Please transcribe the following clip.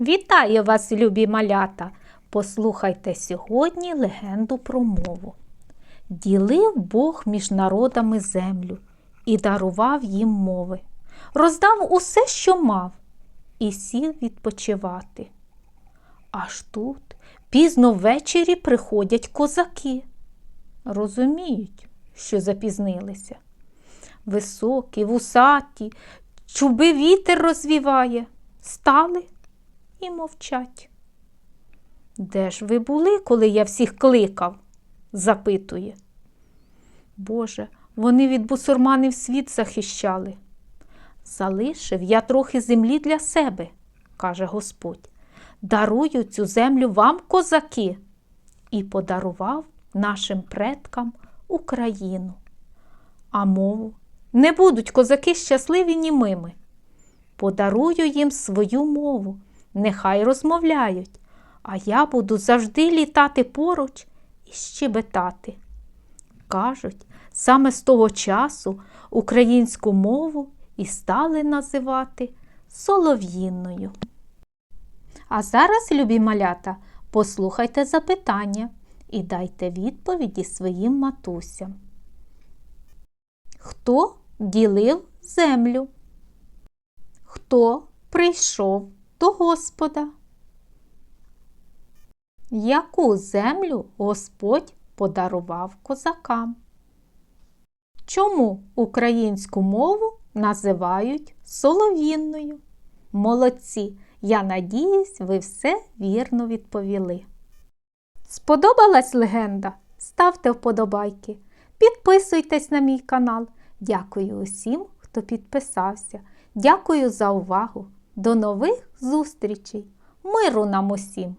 Вітаю вас, любі малята! Послухайте сьогодні легенду про мову. Ділив Бог між народами землю і дарував їм мови, роздав усе, що мав, і сів відпочивати. Аж тут пізно ввечері приходять козаки. Розуміють, що запізнилися. Високі, вусаті, чуби вітер розвіває, стали і мовчать. Де ж ви були, коли я всіх кликав? запитує. Боже, вони від бусурманів світ захищали. Залишив я трохи землі для себе, каже Господь. Дарую цю землю вам, козаки, і подарував нашим предкам Україну. А мову не будуть козаки щасливі німими. Подарую їм свою мову, нехай розмовляють, а я буду завжди літати поруч і щебетати. Кажуть, саме з того часу українську мову і стали називати солов'їною. А зараз, любі малята, послухайте запитання і дайте відповіді своїм матусям. Хто ділив землю? Хто прийшов до Господа? Яку землю Господь подарував козакам? Чому українську мову називають солов'їнною? Молодці! Я надіюсь, ви все вірно відповіли. Сподобалась легенда? Ставте вподобайки, підписуйтесь на мій канал. Дякую усім, хто підписався. Дякую за увагу. До нових зустрічей! Миру нам усім!